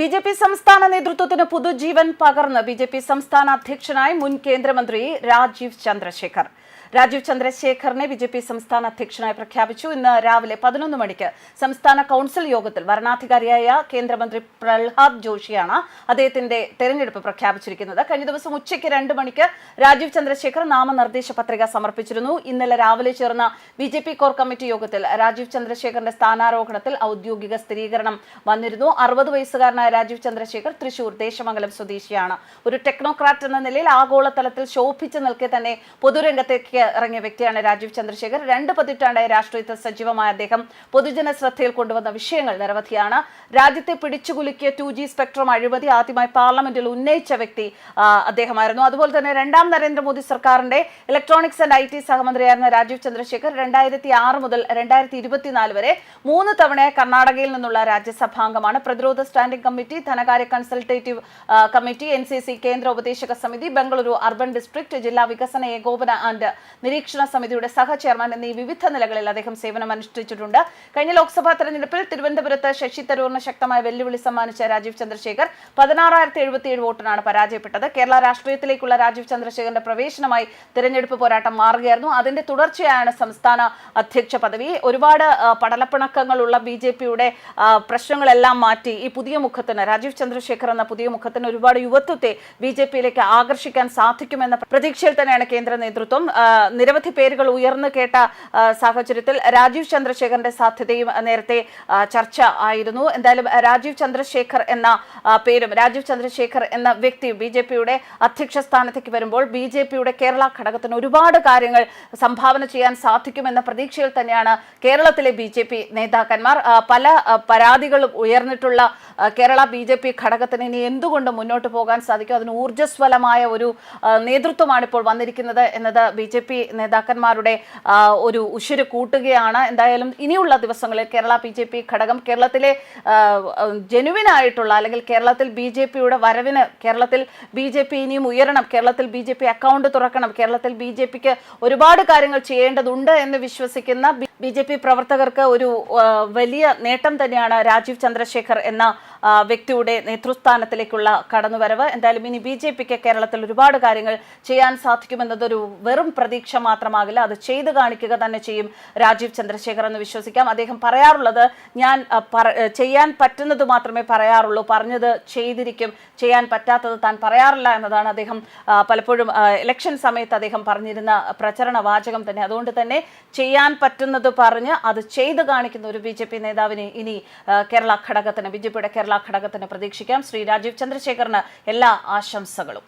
B J P സംസ്ഥാന നേതൃത്വത്തിന് പുതുജീവൻ പകർന്ന് ബി ജെ പി സംസ്ഥാന അധ്യക്ഷനായി മുൻ കേന്ദ്രമന്ത്രി രാജീവ് ചന്ദ്രശേഖർ. രാജീവ് ചന്ദ്രശേഖറിനെ ബി ജെ പി സംസ്ഥാന അധ്യക്ഷനായി പ്രഖ്യാപിച്ചു. ഇന്ന് രാവിലെ പതിനൊന്ന് മണിക്ക് സംസ്ഥാന കൗൺസിൽ യോഗത്തിൽ വരണാധികാരിയായ കേന്ദ്രമന്ത്രി പ്രഹ്ലാദ് ജോഷിയാണ് അദ്ദേഹത്തിന്റെ തെരഞ്ഞെടുപ്പ് പ്രഖ്യാപിച്ചിരിക്കുന്നത്. കഴിഞ്ഞ ദിവസം ഉച്ചയ്ക്ക് രണ്ട് മണിക്ക് രാജീവ് ചന്ദ്രശേഖർ നാമനിർദ്ദേശ പത്രിക സമർപ്പിച്ചിരുന്നു. ഇന്നലെ രാവിലെ ചേർന്ന B J P core committee യോഗത്തിൽ രാജീവ് ചന്ദ്രശേഖറിന്റെ സ്ഥാനാരോഹണത്തിൽ ഔദ്യോഗിക സ്ഥിരീകരണം വന്നിരുന്നു. അറുപത് വയസ്സുകാരനായ രാജീവ് ചന്ദ്രശേഖർ തൃശൂർ ദേശമംഗലം സ്വദേശിയാണ്. ഒരു ടെക്നോക്രാറ്റ് എന്ന നിലയിൽ ആഗോളതലത്തിൽ ശോഭിച്ചു നിൽക്കെ തന്നെ പൊതുരംഗത്തേക്ക് ഇറങ്ങിയ വ്യക്തിയാണ് രാജീവ് ചന്ദ്രശേഖർ. രണ്ട് പതിറ്റാണ്ടായി രാഷ്ട്രീയത്തിൽ സജീവമായ അദ്ദേഹം പൊതുജന ശ്രദ്ധയിൽ കൊണ്ടുവന്ന വിഷയങ്ങൾ നിരവധിയാണ്. രാജ്യത്തെ പിടിച്ചുകുലുക്കിയ ടു ജി സ്പെക്ട്രം അഴിമതി ആദ്യമായി പാർലമെന്റിൽ ഉന്നയിച്ച വ്യക്തി അദ്ദേഹമായിരുന്നു. അതുപോലെ തന്നെ രണ്ടാം നരേന്ദ്രമോദി സർക്കാരിന്റെ ഇലക്ട്രോണിക്സ് ആൻഡ് ഐ ടി സഹമന്ത്രിയായിരുന്ന രാജീവ് ചന്ദ്രശേഖർ രണ്ടായിരത്തി ആറ് മുതൽ രണ്ടായിരത്തി ഇരുപത്തിനാല് വരെ മൂന്ന് തവണ കർണാടകയിൽ നിന്നുള്ള രാജ്യസഭാംഗമാണ്. പ്രതിരോധ സ്റ്റാൻഡിംഗ് കമ്മിറ്റി ധനകാര്യ കൺസൾട്ടേറ്റീവ് കമ്മിറ്റി എൻ കേന്ദ്ര ഉപദേശക സമിതി ബംഗളൂരു അർബൻ ഡിസ്ട്രിക്ട് ജില്ലാ വികസന ഏകോപന ആൻഡ് നിരീക്ഷണ സമിതിയുടെ സഹ ചെയർമാൻ എന്നീ വിവിധ നിലകളിൽ അദ്ദേഹം സേവനം അനുഷ്ഠിച്ചിട്ടുണ്ട്. കഴിഞ്ഞ ലോക്സഭാ തെരഞ്ഞെടുപ്പിൽ തിരുവനന്തപുരത്ത് ശശി തരൂറിന് ശക്തമായ വെല്ലുവിളി സമ്മാനിച്ച രാജീവ് ചന്ദ്രശേഖർ പതിനാറായിരത്തി എഴുപത്തിയേഴ് വോട്ടിനാണ് പരാജയപ്പെട്ടത്. കേരള രാഷ്ട്രീയത്തിലേക്കുള്ള രാജീവ് ചന്ദ്രശേഖരന്റെ പ്രവേശനമായി തിരഞ്ഞെടുപ്പ് പോരാട്ടം മാറുകയായിരുന്നു. അതിന്റെ തുടർച്ചയാണ് സംസ്ഥാന അധ്യക്ഷ പദവി. ഒരുപാട് പടലപ്പിണക്കങ്ങളുള്ള ബി ജെ പിയുടെ പ്രശ്നങ്ങളെല്ലാം മാറ്റി ഈ പുതിയ മുഖത്തിന് രാജീവ് ചന്ദ്രശേഖർ എന്ന പുതിയ മുഖത്തിന് ഒരുപാട് യുവത്വത്തെ ബി ജെ പിയിലേക്ക് ആകർഷിക്കാൻ സാധിക്കുമെന്ന പ്രതീക്ഷയിൽ തന്നെയാണ് കേന്ദ്ര നേതൃത്വം. നിരവധി പേരുകൾ ഉയർന്നു കേട്ട സാഹചര്യത്തിൽ രാജീവ് ചന്ദ്രശേഖറിന്റെ സാധ്യതയും നേരത്തെ ചർച്ച ആയിരുന്നു. എന്തായാലും രാജീവ് ചന്ദ്രശേഖർ എന്ന പേരും രാജീവ് ചന്ദ്രശേഖർ എന്ന വ്യക്തിയും ബി ജെ പിയുടെ അധ്യക്ഷ സ്ഥാനത്തേക്ക് വരുമ്പോൾ ബി ജെ പിയുടെ കേരള ഘടകത്തിന് ഒരുപാട് കാര്യങ്ങൾ സംഭാവന ചെയ്യാൻ സാധിക്കുമെന്ന പ്രതീക്ഷയിൽ തന്നെയാണ് കേരളത്തിലെ ബി ജെ പി നേതാക്കന്മാർ. പല പരാതികളും ഉയർന്നിട്ടുള്ള കേരള ബി ജെ പി ഘടകത്തിന് ഇനി എന്തുകൊണ്ട് മുന്നോട്ട് പോകാൻ സാധിക്കും? അതിന് ഊർജസ്വലമായ ഒരു നേതൃത്വമാണ് ഇപ്പോൾ വന്നിരിക്കുന്നത് എന്നത് ബി ജെ പി നേതാക്കന്മാരുടെ ഒരു ഉശിര് കൂട്ടുകയാണ്. എന്തായാലും ഇനിയുള്ള ദിവസങ്ങളിൽ കേരള ബി ജെ പി ഘടകം കേരളത്തിലെ ജെനുവിൻ ആയിട്ടുള്ള അല്ലെങ്കിൽ കേരളത്തിൽ ബി ജെ പിയുടെ വരവിന് കേരളത്തിൽ ബി ജെ പി ഇനിയും ഉയരണം കേരളത്തിൽ ബി ജെ പി അക്കൗണ്ട് തുറക്കണം കേരളത്തിൽ ബി ജെ പിക്ക് ഒരുപാട് കാര്യങ്ങൾ ചെയ്യേണ്ടതുണ്ട് എന്ന് വിശ്വസിക്കുന്ന ബി ജെ പി പ്രവർത്തകർക്ക് ഒരു വലിയ നേട്ടം തന്നെയാണ് രാജീവ് ചന്ദ്രശേഖർ എന്ന വ്യക്തിയുടെ നേതൃസ്ഥാനത്തിലേക്കുള്ള കടന്നുവരവ്. എന്തായാലും ഇനി ബി ജെ പിക്ക് കേരളത്തിൽ ഒരുപാട് കാര്യങ്ങൾ ചെയ്യാൻ സാധിക്കുമെന്നതൊരു വെറും പ്രതീക്ഷ മാത്രമാകില്ല. അത് ചെയ്തു കാണിക്കുക തന്നെ ചെയ്യും രാജീവ് ചന്ദ്രശേഖർ എന്ന് വിശ്വസിക്കാം. അദ്ദേഹം പറയാറുള്ളത് ഞാൻ ചെയ്യാൻ പറ്റുന്നത് മാത്രമേ പറയാറുള്ളൂ. പറഞ്ഞത് ചെയ്തിരിക്കും. ചെയ്യാൻ പറ്റാത്തത് താൻ പറയാറില്ല എന്നതാണ് അദ്ദേഹം പലപ്പോഴും ഇലക്ഷൻ സമയത്ത് അദ്ദേഹം പറഞ്ഞിരുന്ന പ്രചരണ വാചകം തന്നെ. അതുകൊണ്ട് തന്നെ ചെയ്യാൻ പറ്റുന്നത് പറഞ്ഞ് അത് ചെയ്തു കാണിക്കുന്ന ഒരു ബി ജെ പി നേതാവിനെ ഇനി കേരള ഘടകത്തിന് ബി ജെ പിയുടെ കേരള ഘടകത്തിന് പ്രതീക്ഷിക്കാം. ശ്രീ രാജീവ് ചന്ദ്രശേഖറിന് എല്ലാ ആശംസകളും.